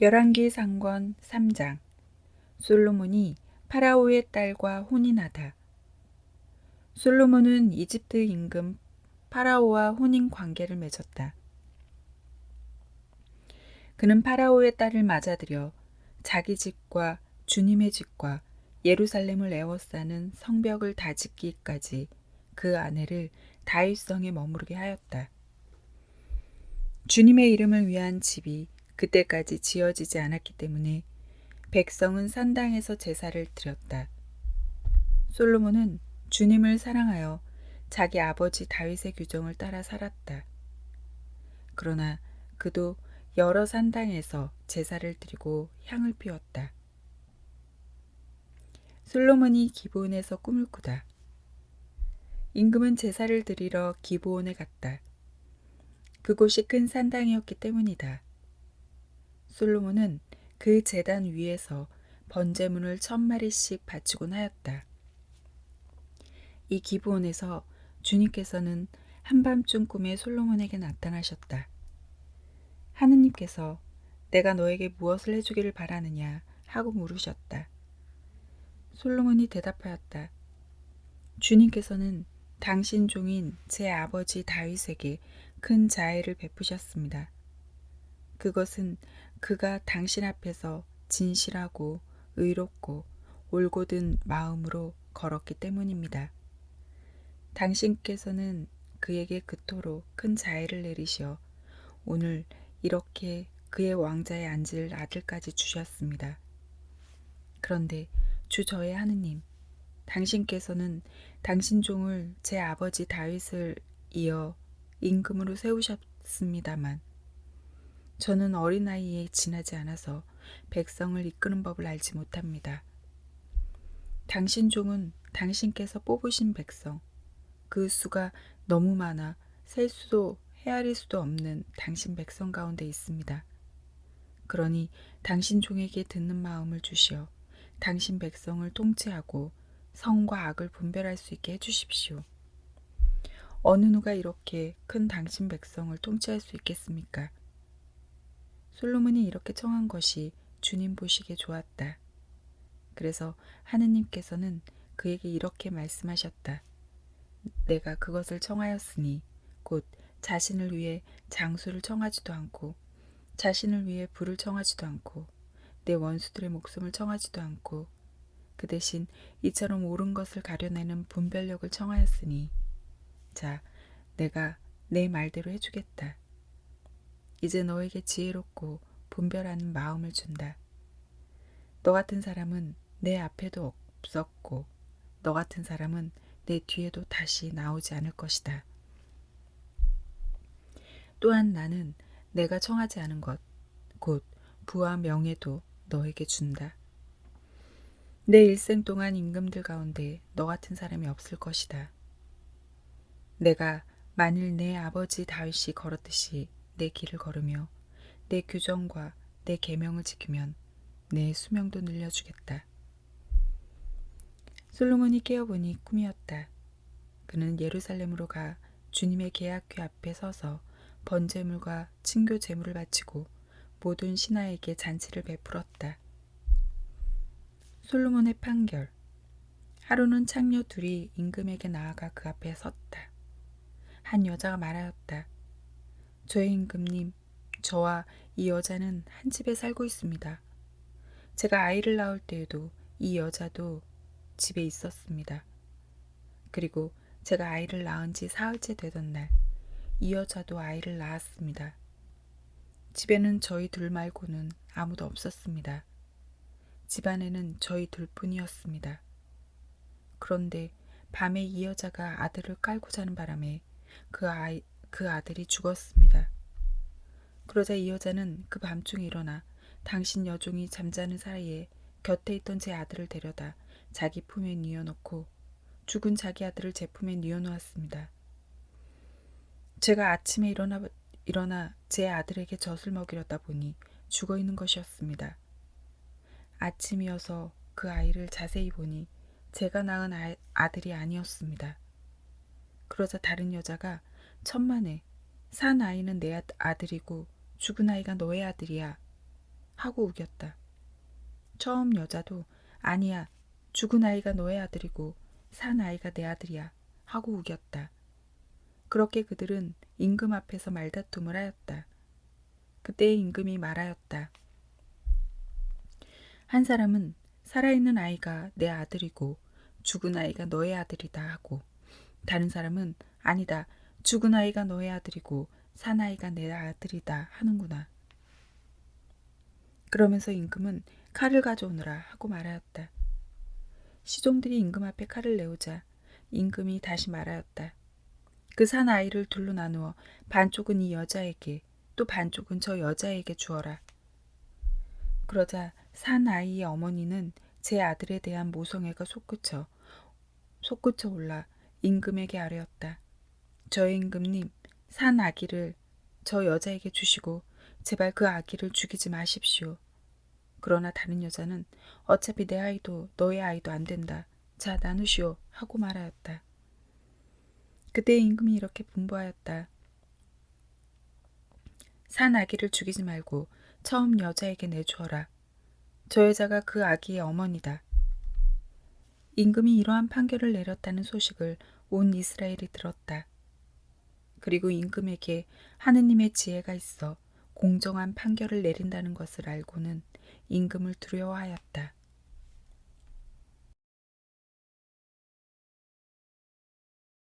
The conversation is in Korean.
열왕기 상권 3장 솔로몬이 파라오의 딸과 혼인하다. 솔로몬은 이집트 임금 파라오와 혼인 관계를 맺었다. 그는 파라오의 딸을 맞아들여 자기 집과 주님의 집과 예루살렘을 에워싸는 성벽을 다 짓기까지 그 아내를 다윗성에 머무르게 하였다. 주님의 이름을 위한 집이 그때까지 지어지지 않았기 때문에 백성은 산당에서 제사를 드렸다. 솔로몬은 주님을 사랑하여 자기 아버지 다윗의 규정을 따라 살았다. 그러나 그도 여러 산당에서 제사를 드리고 향을 피웠다. 솔로몬이 기브온에서 꿈을 꾸다. 임금은 제사를 드리러 기브온에 갔다. 그곳이 큰 산당이었기 때문이다. 솔로몬은 그 재단 위에서 번제문을 천 마리씩 바치곤 하였다. 이 기브온에서 주님께서는 한밤중 꿈에 솔로몬에게 나타나셨다. 하느님께서 내가 너에게 무엇을 해주기를 바라느냐 하고 물으셨다. 솔로몬이 대답하였다. 주님께서는 당신 종인 제 아버지 다윗에게 큰 자애를 베푸셨습니다. 그것은 그가 당신 앞에서 진실하고 의롭고 올곧은 마음으로 걸었기 때문입니다. 당신께서는 그에게 그토록 큰 자애를 내리시어 오늘 이렇게 그의 왕자에 앉을 아들까지 주셨습니다. 그런데 주 저의 하느님, 당신께서는 당신 종을 제 아버지 다윗을 이어 임금으로 세우셨습니다만 저는 어린아이에 지나지 않아서 백성을 이끄는 법을 알지 못합니다. 당신 종은 당신께서 뽑으신 백성, 그 수가 너무 많아 셀 수도 헤아릴 수도 없는 당신 백성 가운데 있습니다. 그러니 당신 종에게 듣는 마음을 주시어 당신 백성을 통치하고 성과 악을 분별할 수 있게 해주십시오. 어느 누가 이렇게 큰 당신 백성을 통치할 수 있겠습니까? 솔로몬이 이렇게 청한 것이 주님 보시기에 좋았다. 그래서 하느님께서는 그에게 이렇게 말씀하셨다. 내가 그것을 청하였으니 곧 자신을 위해 장수를 청하지도 않고 자신을 위해 불을 청하지도 않고 내 원수들의 목숨을 청하지도 않고 그 대신 이처럼 옳은 것을 가려내는 분별력을 청하였으니 자 내가 내 말대로 해주겠다. 이제 너에게 지혜롭고 분별하는 마음을 준다. 너 같은 사람은 내 앞에도 없었고, 너 같은 사람은 내 뒤에도 다시 나오지 않을 것이다. 또한 나는 내가 청하지 않은 것, 곧 부와 명예도 너에게 준다. 내 일생 동안 임금들 가운데 너 같은 사람이 없을 것이다. 내가 만일 내 아버지 다윗이 걸었듯이 내 길을 걸으며 내 규정과 내 계명을 지키면 내 수명도 늘려주겠다. 솔로몬이 깨어보니 꿈이었다. 그는 예루살렘으로 가 주님의 계약궤 앞에 서서 번제물과 친교 제물을 바치고 모든 신하에게 잔치를 베풀었다. 솔로몬의 판결 하루는 창녀 둘이 임금에게 나아가 그 앞에 섰다. 한 여자가 말하였다. 임금님, 저와 이 여자는 한 집에 살고 있습니다. 제가 아이를 낳을 때에도 이 여자도 집에 있었습니다. 그리고 제가 아이를 낳은 지 사흘째 되던 날, 이 여자도 아이를 낳았습니다. 집에는 저희 둘 말고는 아무도 없었습니다. 집안에는 저희 둘 뿐이었습니다. 그런데 밤에 이 여자가 아들을 깔고 자는 바람에 그 아이, 그 아들이 죽었습니다. 그러자 이 여자는 그 밤중에 일어나 당신 여종이 잠자는 사이에 곁에 있던 제 아들을 데려다 자기 품에 뉘어놓고 죽은 자기 아들을 제 품에 뉘어놓았습니다. 제가 아침에 일어나, 일어나 제 아들에게 젖을 먹이려다 보니 죽어 있는 것이었습니다. 아침이어서 그 아이를 자세히 보니 제가 낳은 아, 아들이 아니었습니다. 그러자 다른 여자가 천만에 산 아이는 내 아들이고 죽은 아이가 너의 아들이야 하고 우겼다. 처음 여자도 아니야. 죽은 아이가 너의 아들이고 산 아이가 내 아들이야. 하고 우겼다. 그렇게 그들은 임금 앞에서 말다툼을 하였다. 그때 임금이 말하였다. 한 사람은 살아있는 아이가 내 아들이고 죽은 아이가 너의 아들이다 하고 다른 사람은 아니다. 죽은 아이가 너의 아들이고 산 아이가 내 아들이다 하는구나. 그러면서 임금은 칼을 가져오느라 하고 말하였다. 시종들이 임금 앞에 칼을 내오자 임금이 다시 말하였다. 그 산 아이를 둘로 나누어 반쪽은 이 여자에게 또 반쪽은 저 여자에게 주어라. 그러자 산 아이의 어머니는 제 아들에 대한 모성애가 솟구쳐 솟구쳐 올라 임금에게 아뢰었다. 저의 임금님, 산 아기를 저 여자에게 주시고 제발 그 아기를 죽이지 마십시오. 그러나 다른 여자는 어차피 내 아이도 너의 아이도 안 된다. 자, 나누시오. 하고 말하였다. 그때 임금이 이렇게 분부하였다. 산 아기를 죽이지 말고 처음 여자에게 내주어라. 저 여자가 그 아기의 어머니다. 임금이 이러한 판결을 내렸다는 소식을 온 이스라엘이 들었다. 그리고 임금에게 하느님의 지혜가 있어 공정한 판결을 내린다는 것을 알고는 임금을 두려워하였다.